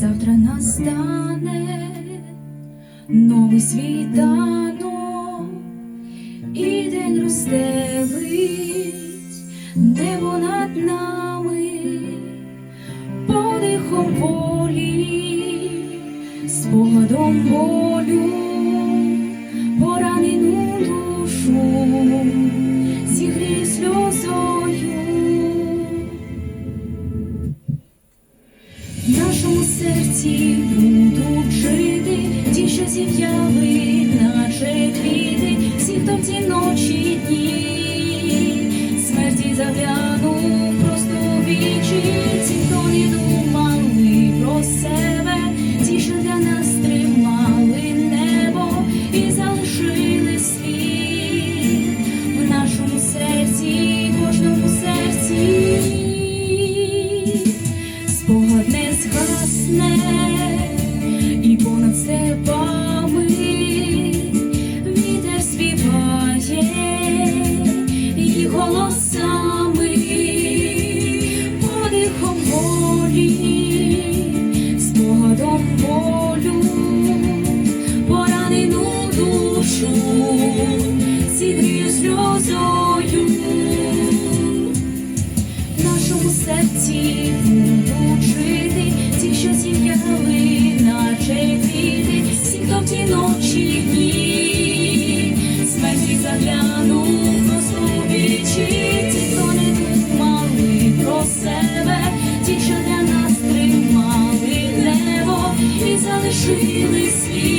завтра настане новий світанок і день розстелить небо над нами, подихом волі, з спогадом болю. нашому серці будуть жити, ті, що зів'яли, наче квіти. голосами, подихом волі, спогадом болю, поранену душу, сігрію сльозою, в нашому серці учити, ті, що зім'яли, наче квіти, всі хто в ті ночі. жили світ.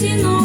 de novo.